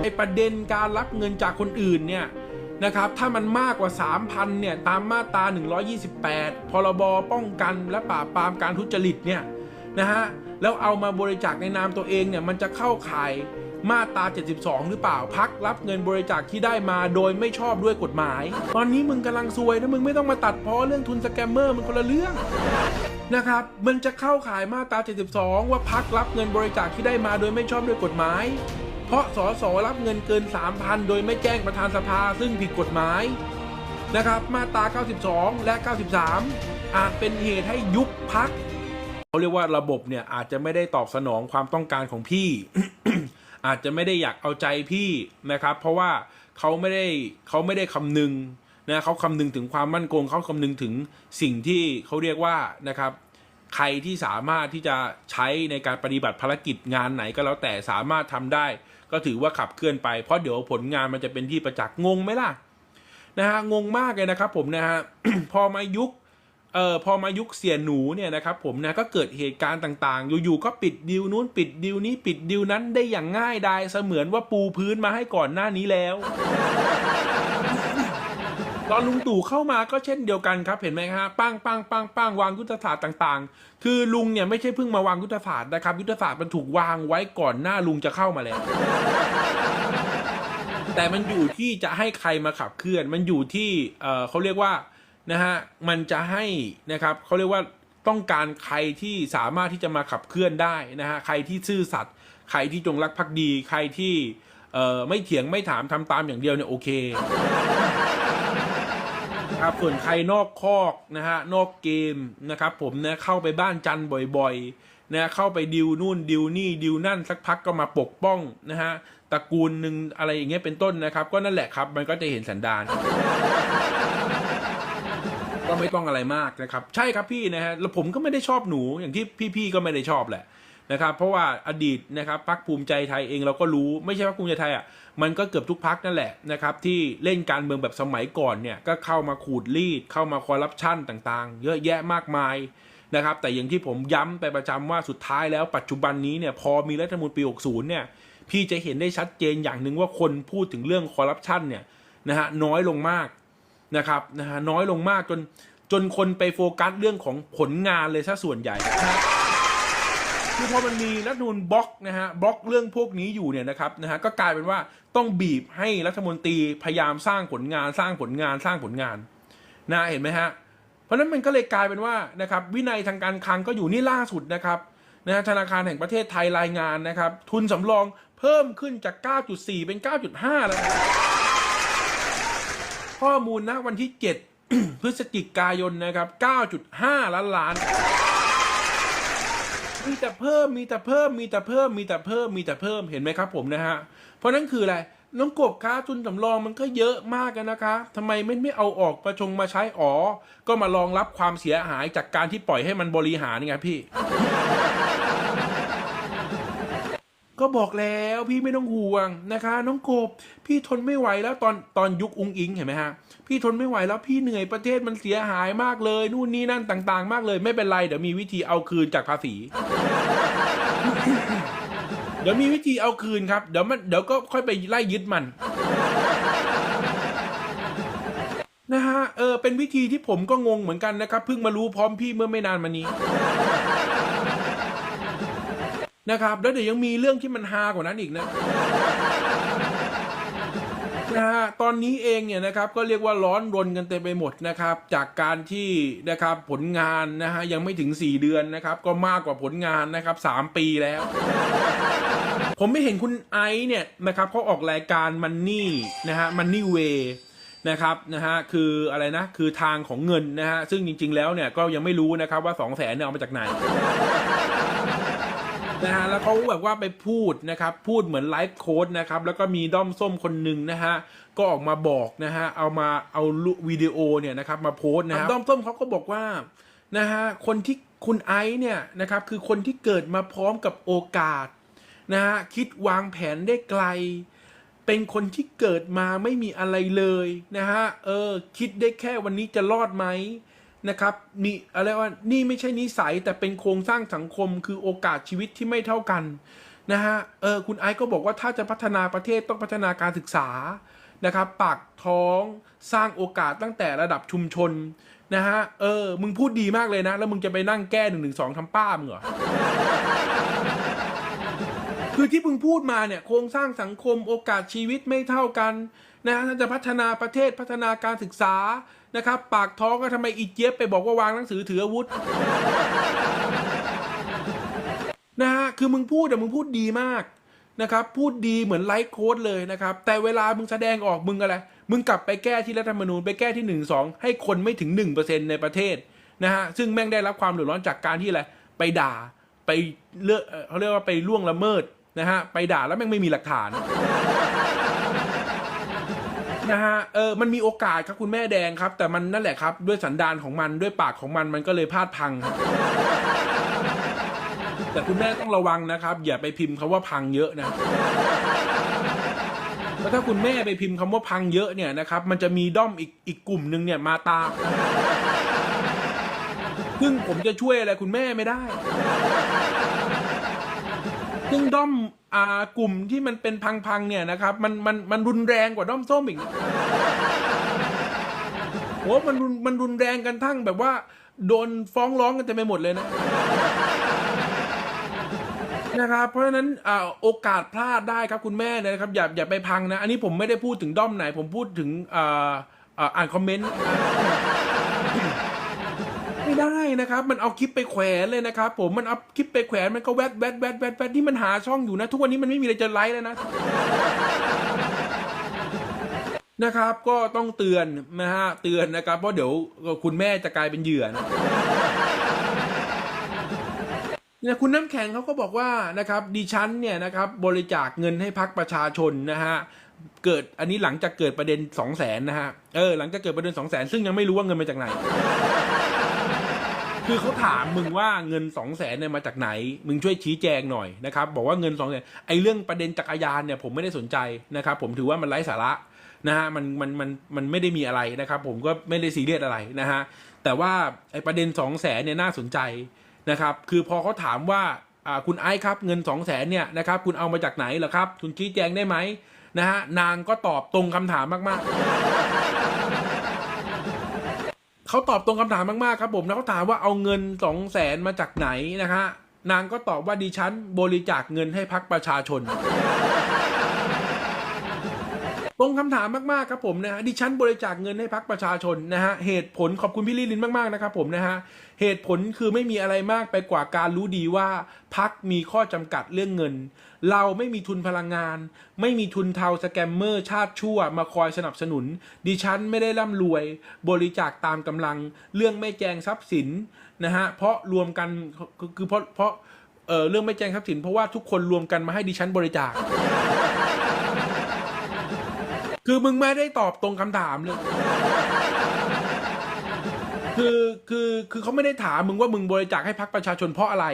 ไอประเด็นการรับเงินจากคนอื่นเนี่ยนะครับถ้ามันมากกว่า 3,000เนี่ยตามมาตรา 128 พรบป้องกันและปราบปรามการทุจริตเนี่ยนะฮะแล้วเอามาบริจาคในนามตัวเองเนี่ยมันจะเข้าข่าย มาตรา 72 หรือเปล่าพักรับเงินบริจาคที่ได้มาโดยไม่ชอบด้วยกฎหมาย ตอนนี้มึงกำลังซวยนะมึงไม่ต้องมาตัดพ้อเรื่องทุนสแกมเมอร์มันคนละเรื่องนะครับ มันจะเข้าข่ายมาตรา 72 ว่าพักรับเงินบริจาคที่ได้มาโดยไม่ชอบด้วยกฎหมาย เพราะสสรับเงินเกิน 3,000 โดยไม่แจ้งประธานสภาซึ่งผิดกฎหมายนะครับ มาตรา 92 และ 93 อาจเป็นเหตุให้ยุบพัก เขาเรียกว่าระบบเนี่ยอาจจะไม่ได้ตอบสนองความต้องการของพี่ อาจจะไม่ได้อยากเอาใจพี่นะครับ เพราะว่าเขาไม่ได้เขาไม่ได้คำนึงนะเขาคำนึงถึงความมั่นคงเขาคำนึงถึงสิ่งที่เขาเรียกว่านะครับ ใครที่สามารถที่จะใช้ในการปฏิบัติภารกิจงานไหนก็แล้วแต่สามารถทำได้ ก็ถือว่าขับเคลื่อนไปเพราะเดี๋ยวผลงานมันจะเป็นที่ประจักษ์งงไหมล่ะนะฮะงงมากเลยนะครับผมนะฮะพอมายุค เอ่อพอมายุคเสียหนูเนี่ยนะครับผมนะก็เกิดเหตุการณ์ต่างๆ อยู่ๆก็ปิดดิวนู้นปิดดิวนี้ปิดดิวนั้นได้อย่างง่ายดายเสมือนว่าปูพื้นมาให้ก่อนหน้านี้แล้ว ตอนลุงตู่เข้ามาก็เช่นเดียวกันครับเห็นไหมฮะปังปังปังปังวางยุทธศาสตร์ต่างๆ คือลุงเนี่ยไม่ใช่เพิ่งมาวางยุทธศาสตร์นะครับ ยุทธศาสตร์มันถูกวางไว้ก่อนหน้าลุงจะเข้ามาแล้วแต่มันอยู่ที่จะให้ใครมาขับเคลื่อน มันอยู่ที่เออเขาเรียกว่า นะฮะมันจะให้นะครับเขาเรียกว่าต้องการใครที่สามารถที่จะมาขับเคลื่อนได้นะฮะใครที่ซื่อสัตย์ใครที่จงรักภักดี ใครที่เอ่อไม่เถียงไม่ถามทำตามอย่างเดียวเนี่ยโอเคครับส่วนใครนอกคอกนะฮะนอกเกมนะครับผมนะเข้าไปบ้านจันบ่อยๆนะเข้าไปดิวนู่นดิวนี่ดิวนั่นสักพักก็มาปกป้องนะฮะตระกูลหนึ่งอะไรอย่างเงี้ยเป็นต้นนะครับ ก็นั่นแหละครับ มันก็จะเห็นสันดาน ก็ไม่ต้องอะไรมากนะครับ ใช่ครับพี่นะฮะแล้วผมก็ไม่ได้ชอบหนูอย่างที่พี่ๆก็ไม่ได้ชอบแหละนะครับ เพราะว่าอดีตนะครับพักภูมิใจไทยเองเราก็รู้ไม่ใช่พักภูมิใจไทยอะมันก็เกือบทุกพักนั่นแหละนะครับที่เล่นการเมืองแบบสมัยก่อนเนี่ยก็เข้ามาขูดรีดเข้ามาคอร์รัปชันต่างๆ เยอะแยะมากมายนะครับแต่อย่างที่ผมย้ำไปประจำว่าสุดท้ายแล้วปัจจุบันนี้เนี่ยพอมีรัฐธรรมนูญปี 60 เนี่ยพี่จะเห็นได้ชัดเจนอย่างหนึ่งว่าคนพูดถึงเรื่องคอร์รัปชันเนี่ยนะฮะน้อยลงมาก นะครับนะฮะน้อยลงมากจนจนคนไปโฟกัสเรื่องของผลงานเลยซะส่วนใหญ่นะครับคือพอมันมีรัฐธรรมนูญบล็อกนะฮะบล็อกเรื่องพวกนี้อยู่เนี่ยนะครับนะฮะก็กลายเป็นว่าต้องบีบให้รัฐมนตรีพยายามสร้างผลงานสร้างผลงานสร้างผลงานนะเห็นไหมฮะเพราะนั้นมันก็เลยกลายเป็นว่านะครับวินัยทางการคลังก็อยู่นี่ล่าสุดนะครับนะธนาคารแห่งประเทศไทยรายงานนะครับ ทุนสำรองเพิ่มขึ้นจาก 9.4 เป็น 9.5 แล้ว ข้อมูลนะวันที่ 7 พฤศจิกายนนะครับ 9.5 ล้านล้าน มีแต่เพิ่มมีแต่เพิ่มมีแต่เพิ่มมีแต่เพิ่มมีแต่เพิ่มเห็นไหมครับผมนะฮะ เพราะนั้นคืออะไรน้องกบค้าทุนสำรองมันก็เยอะมากกันนะคะทำไมไม่ไม่เอาออกประชงมาใช้อ๋อ ก็มารองรับความเสียหายจากการที่ปล่อยให้มันบริหารนี่ไงพี่ ก็บอกแล้วพี่ไม่ต้องห่วงนะคะ น้องกบ พี่ทนไม่ไหวแล้วตอนตอนยุคอุ้งอิงเห็นไหมฮะพี่ทนไม่ไหวแล้วพี่เหนื่อยประเทศมันเสียหายมากเลย นู่นนี่นั่นต่าง ๆ มากเลย ไม่เป็นไรเดี๋ยวมีวิธีเอาคืนจากภาษี เดี๋ยวมีวิธีเอาคืนครับเดี๋ยวมันเดี๋ยวก็ค่อยไปไล่ยึดมันนะฮะเออเป็นวิธีที่ผมก็งงเหมือนกันนะครับเพิ่งมารู้พร้อมพี่เมื่อไม่นานมานี้ นะครับ แล้วเดี๋ยวยังมีเรื่องที่มันฮากว่านั้นอีกนะนะฮะตอนนี้เองเนี่ยนะครับก็เรียกว่าร้อนรนกันเต็มไปหมดนะครับ จากการที่นะครับผลงานนะฮะยังไม่ถึง 4 เดือนนะครับ ก็มากกว่าผลงานนะครับ 3 ปีแล้ว ผมไม่เห็นคุณไอซ์เนี่ยนะครับเขาออกรายการมันนี่นะฮะมันนี่เวนะครับนะฮะคืออะไรนะ คือทางของเงินนะฮะซึ่งจริง ๆ แล้วเนี่ยก็ยังไม่รู้นะครับว่า 2 0 0แสนเนี่ยเอามาจากไหน นะฮะแล้วเขาแบบว่าไปพูดนะครับพูดเหมือนไลฟ์โค้ดนะครับแล้วก็มีด้อมส้มคนหนึ่งนะฮะก็ออกมาบอกนะฮะเอามาเอาวิดีโอเนี่ยนะครับมาโพสต์นะครับด้อมส้มเขาก็บอกว่านะฮะคนที่คุณไอซ์เนี่ยนะครับคือคนที่เกิดมาพร้อมกับโอกาสนะฮะคิดวางแผนได้ไกล เป็นคนที่เกิดมาไม่มีอะไรเลยนะฮะเออคิดได้แค่วันนี้จะรอดไหม นะครับมีอะไรว่านี่ไม่ใช่นิสัยแต่เป็นโครงสร้างสังคมคือโอกาสชีวิตที่ไม่เท่ากันนะฮะเออคุณไอซ์ก็บอกว่าถ้าจะพัฒนาประเทศต้องพัฒนาการศึกษานะครับปากท้องสร้างโอกาสตั้งแต่ระดับชุมชนนะฮะเออมึงพูดดีมากเลยนะ แล้วมึงจะไปนั่งแก้หนึ่งหนึ่งสองทำป้ามึงเหรอคือที่มึงพูดมาเนี่ยโครงสร้างสังคมโอกาสชีวิตไม่เท่ากันนะฮะถ้าจะพัฒนาประเทศพัฒนาการศึกษา นะครับ ปากท้องก็ทำไมอีเจี๊ยบไปบอกว่าวางหนังสือถืออาวุธนะฮะคือมึงพูดแต่มึงพูดดีมากนะครับพูดดีเหมือนไลฟ์โค้ดเลยนะครับ แต่เวลามึงแสดงออกมึงอะไร มึงกลับไปแก้ที่รัฐธรรมนูญไปแก้ที่หนึ่งสองให้คนไม่ถึงหนึ่งเปอร์เซ็นในประเทศนะฮะซึ่งแม่งได้รับความเดือดร้อนจากการที่อะไรไปด่าไปเลือกเขาเรียกว่าไปล่วงละเมิดนะฮะไปด่าแล้วแม่งไม่มีหลักฐาน นะฮะเออมันมีโอกาสครับคุณแม่แดงครับ แต่มันนั่นแหละครับ ด้วยสันดานของมันด้วยปากของมันมันก็เลยพลาดพังครับ แต่คุณแม่ต้องระวังนะครับ อย่าไปพิมพ์คำว่าพังเยอะนะเพราะถ้าคุณแม่ไปพิมพ์คำว่าพังเยอะเนี่ยนะครับ มันจะมีด้อมอีกอีกกลุ่มหนึ่งเนี่ยมาตามซึ่งผมจะช่วยอะไรคุณแม่ไม่ได้ซึ่งด้อม อ่ากลุ่มที่มันเป็นพังๆเนี่ยนะครับ มันมันมันรุนแรงกว่าด้อมส้มอีกโอ้มันรุนมันรุนแรงกันทั้งแบบว่า โดนฟ้องร้องกันเต็มไปหมดเลยนะนะครับเพราะฉะนั้นอ่าโอกาสพลาดได้ครับคุณแม่นะครับอย่าอย่าไปพังนะ อันนี้ผมไม่ได้พูดถึงด้อมไหน ผมพูดถึงอ่าอ่านคอมเมนต์ ไม่ได้นะครับ มันเอาคลิปไปแขวนเลยนะครับ ผมมันเอาคลิปไปแขวนมันก็แวดแวดแวดแวดแวดที่มันหาช่องอยู่นะ ทุกวันนี้มันไม่มีอะไรจะไลฟ์แล้วนะนะครับ ก็ต้องเตือนนะฮะเตือนนะครับ เพราะเดี๋ยวคุณแม่จะกลายเป็นเหยื่อนะเนี่ยคุณน้ำแข็งเขาก็บอกว่านะครับดิฉันเนี่ยนะครับบริจาคเงินให้พักประชาชนนะฮะเกิดอันนี้หลังจากเกิดประเด็นสองแสนนะฮะเออหลังจากเกิดประเด็นสองแสนซึ่งยังไม่รู้ว่าเงินมาจากไหน คือเขาถามมึงว่าเงินสองแสนเนี่ยมาจากไหน มึงช่วยชี้แจงหน่อยนะครับบอกว่าเงินสองแสนไอ้เรื่องประเด็นจักรยานเนี่ยผมไม่ได้สนใจนะครับผมถือว่ามันไร้สาระนะฮะมันมันมันมันไม่ได้มีอะไรนะครับ ผมก็ไม่ได้ซีเรียสอะไรนะฮะแต่ว่าไอ้ประเด็นสองแสนเนี่ยน่าสนใจนะครับคือพอเขาถามว่าอ่าคุณไอซ์ครับเงินสองแสนเนี่ยนะครับคุณเอามาจากไหนเหรอครับคุณชี้แจงได้ไหมนะฮะนางก็ตอบตรงคำถามมากๆ เขาตอบตรงคำถามมากๆครับผมแล้วเขาถามว่าเอาเงินสองแสนมาจากไหนนะฮะนางก็ตอบว่าดิฉันบริจาคเงินให้พักประชาชน ตรงคำถามมากๆครับผมนะฮะดิฉันบริจาคเงินให้พักประชาชนนะฮะเหตุผลขอบคุณพี่ลิลินมากๆนะครับผมนะฮะเหตุผลคือไม่มีอะไรมากไปกว่าการรู้ดีว่าพักมีข้อจำกัดเรื่องเงิน เราไม่มีทุนพลังงาน ไม่มีทุนเทาสแกมเมอร์ชาติชั่ว มาคอยสนับสนุน ดิฉันไม่ได้ร่ำรวย บริจาคตามกำลัง เรื่องไม่แจงทรัพย์สินนะฮะเพราะรวมกันคือเพราะเพราะเออเรื่องไม่แจงทรัพย์สินเพราะว่าทุกคนรวมกันมาให้ดิฉันบริจาค คือมึงไม่ได้ตอบตรงคำถามเลย คือคือคือเขาไม่ได้ถามมึงว่ามึงบริจาคให้พักประชาชนเพราะอะไร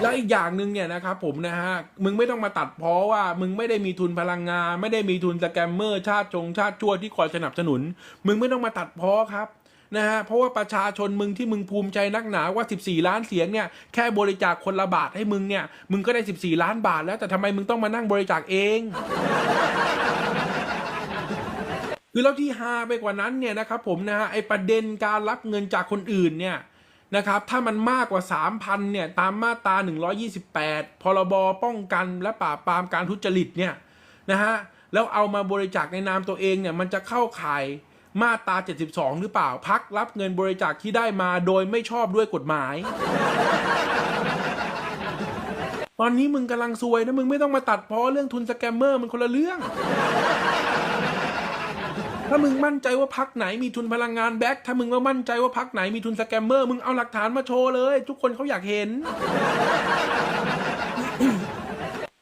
แล้วอีกอย่างหนึ่งเนี่ยนะครับผมนะฮะ มึงไม่ต้องมาตัดเพราะว่า มึงไม่ได้มีทุนพลังงาน ไม่ได้มีทุนสแกมเมอร์ชาติจงชาติชั่วที่คอยสนับสนุน มึงไม่ต้องมาตัดเพราะครับ นะฮะเพราะว่าประชาชนมึงที่มึงภูมิใจนักหนาว่า 14 ล้านเสียงเนี่ยแค่บริจาคคนละบาทให้มึงเนี่ยมึงก็ได้ 14 ล้านบาทแล้วแต่ทำไมมึงต้องมานั่งบริจาคเองคือแล้วที่ฮาไปกว่านั้นเนี่ยนะครับผมนะฮะไอประเด็นการรับเงินจากคนอื่นเนี่ยนะครับถ้ามันมากกว่า 3,000เนี่ยตามมาตรา 128 พรบป้องกันและปราบปรามการทุจริตเนี่ยนะฮะแล้วเอามาบริจาคในนามตัวเองเนี่ยมันจะเข้าข่าย มาตรา 72 หรือเปล่าพักรับเงินบริจาคที่ได้มาโดยไม่ชอบด้วยกฎหมาย ตอนนี้มึงกำลังซวยนะมึงไม่ต้องมาตัดเพราะเรื่องทุนสแกมเมอร์มันคนละเรื่อง ถ้ามึงมั่นใจว่าพักไหนมีทุนพลังงานแบ็คถ้ามึงว่ามั่นใจว่าพักไหนมีทุนสแกมเมอร์มึงเอาหลักฐานมาโชว์เลย ทุกคนเขาอยากเห็น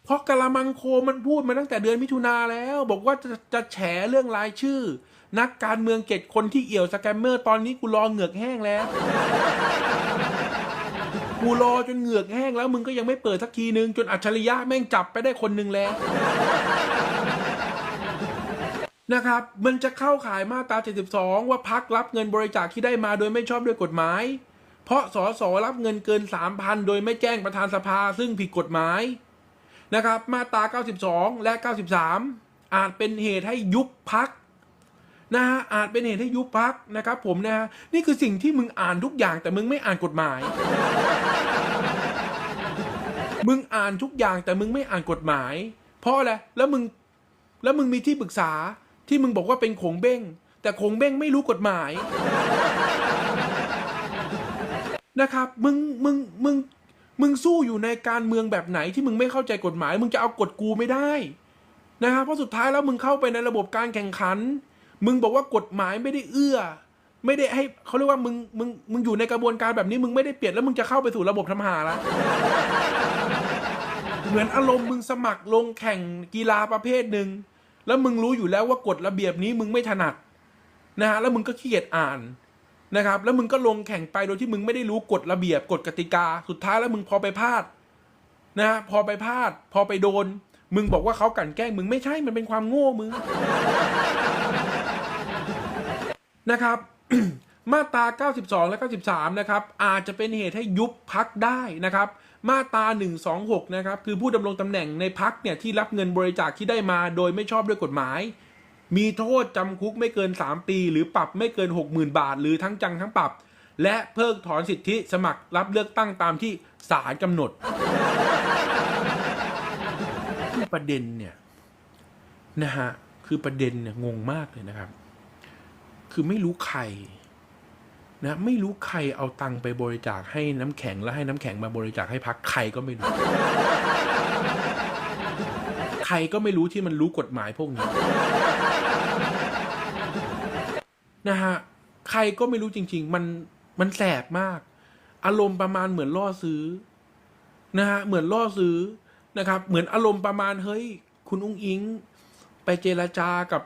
เพราะกะละมังโคมันพูดมาตั้งแต่เดือนมิถุนาแล้ว บอกว่าจะจะแฉเรื่องรายชื่อ นักการเมืองเจ็ดคนที่เอี่ยวสแกมเมอร์ ตอนนี้กูรอเหงือกแห้งแล้ว กูรอจนเหงือกแห้งแล้ว มึงก็ยังไม่เปิดสักทีนึง จนอัจฉริยะแม่งจับไปได้คนหนึ่งแล้วนะครับ มันจะเข้าข่ายมาตรา 72 ว่าพักรับเงินบริจาคที่ได้มาโดยไม่ชอบด้วยกฎหมาย เพราะสสรับเงินเกิน 3,000 โดยไม่แจ้งประธานสภาซึ่งผิดกฎหมายนะครับ มาตรา 92 และ 93 อาจเป็นเหตุให้ยุบพัก นะฮะอาจเป็นเหตุให้ยุบพักนะครับผมนะฮะนี่คือสิ่งที่มึงอ่านทุกอย่างแต่มึงไม่อ่านกฎหมาย มึงอ่านทุกอย่างแต่มึงไม่อ่านกฎหมาย เพราะอะไรแล้วมึงแล้วมึงมีที่ปรึกษาที่มึงบอกว่าเป็นขงเบ้ง แต่ขงเบ้งไม่รู้กฎหมายนะครับมึงมึงมึงมึงสู้อยู่ในการเมืองแบบไหนที่มึงไม่เข้าใจกฎหมาย มึงจะเอากฎกูไม่ได้นะครับเพราะสุดท้ายแล้วมึงเข้าไปในระบบการแข่งขัน มึงบอกว่ากฎหมายไม่ได้เอื้อ ไม่ได้ให้เขาเรียกว่ามึงมึงมึงอยู่ในกระบวนการแบบนี้มึงไม่ได้เปลี่ยนแล้วมึงจะเข้าไปสู่ระบบทำหาละเหมือนอารมณ์มึงสมัครลงแข่งกีฬาประเภทหนึ่งแล้วมึงรู้อยู่แล้วว่ากฎระเบียบนี้มึงไม่ถนัดนะฮะแล้วมึงก็ขี้เกียจอ่านนะครับ แล้วมึงก็ลงแข่งไปโดยที่มึงไม่ได้รู้กฎระเบียบกฎกติกา สุดท้ายแล้วมึงพอไปพลาดนะฮะพอไปพลาด พอไปโดน มึงบอกว่าเขากลันแกล้งมึงไม่ใช่มันเป็นความโง่มึง นะครับ มาตรา 92 และ 93 นะครับ อาจจะเป็นเหตุให้ยุบพักได้นะครับ มาตรา 126 นะครับ คือผู้ดำรงตำแหน่งในพักเนี่ยที่รับเงินบริจาคที่ได้มาโดยไม่ชอบด้วยกฎหมาย มีโทษจำคุกไม่เกิน 3 ปี หรือปรับไม่เกิน 60,000 บาท หรือทั้งจังทั้งปรับ และเพิกถอนสิทธิสมัครรับเลือกตั้งตามที่ศาลกำหนดประเด็นเนี่ยนะฮะคือประเด็นเนี่ยงงมากเลยนะครับ คือไม่รู้ใครนะไม่รู้ใครเอาตังค์ไปบริจาคให้น้ำแข็งแล้วให้น้ำแข็งมาบริจาคให้พักใครก็ไม่รู้ ใครก็ไม่รู้ที่มันรู้กฎหมายพวกนี้นะฮะใครก็ไม่รู้จริง ๆ มันมันแสบมาก อารมณ์ประมาณเหมือนล่อซื้อนะฮะเหมือนล่อซื้อนะครับ เหมือนอารมณ์ประมาณเฮ้ย คุณอุ้งอิง ไปเจรจากับ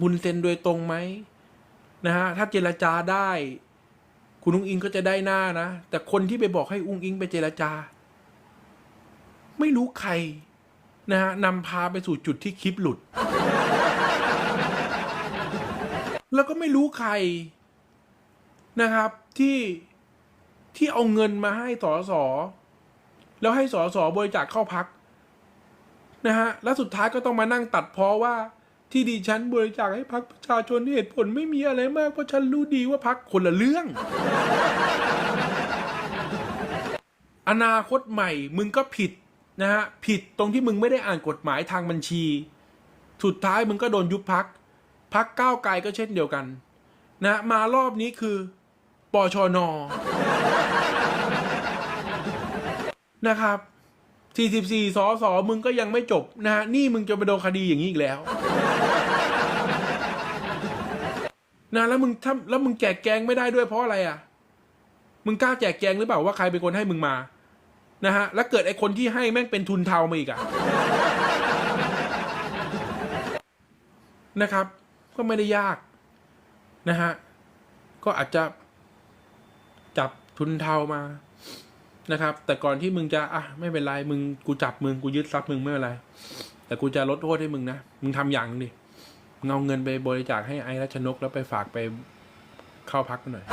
บุญเซนโดยตรงไหม นะฮะถ้าเจรจาได้ คุณอุ้งอิงก็จะได้หน้านะ แต่คนที่ไปบอกให้อุ้งอิงไปเจรจา ไม่รู้ใครนะฮะนำพาไปสู่จุดที่คลิปหลุด แล้วก็ไม่รู้ใครนะครับที่ที่เอาเงินมาให้สอสอแล้วให้สอสอบริจาคเข้าพักนะฮะ แล้วสุดท้ายก็ต้องมานั่งตัดเพราะว่า ที่ดิฉันบริจาคให้พักประชาชนเหตุผลไม่มีอะไรมากเพราะฉันรู้ดีว่าพักคนละเรื่อง อนาคตใหม่มึงก็ผิดนะฮะผิดตรงที่มึงไม่ได้อ่านกฎหมายทางบัญชี สุดท้ายมึงก็โดนยุบพักพักก้าวไกลก็เช่นเดียวกัน นะมารอบนี้คือปชนนะครับ 44สอสอมึงก็ยังไม่จบนะฮะ นี่มึงจะไปโดนคดีอย่างนี้อีกแล้ว นะแล้วมึงถ้าแล้วมึงแจกแกงไม่ได้ด้วยเพราะอะไรอะ มึงกล้าแจกแกงหรือเปล่าว่าใครเป็นคนให้มึงมานะฮะแล้วเกิดไอคนที่ให้แม่งเป็นทุนเทามาอีกอะนะครับ ก็ไม่ได้ยากนะฮะก็อาจจะจับทุนเทามานะครับ แต่ก่อนที่มึงจะอะไม่เป็นไรมึงกูจับมึงกูยึดทรัพย์มึงไม่เป็นไรแต่กูจะลดโทษให้มึงนะมึงทำอย่างนึงดิ เอาเงินไปบริจาคให้ไอ้รัชนกแล้วไปฝากไปเข้าพักหน่อย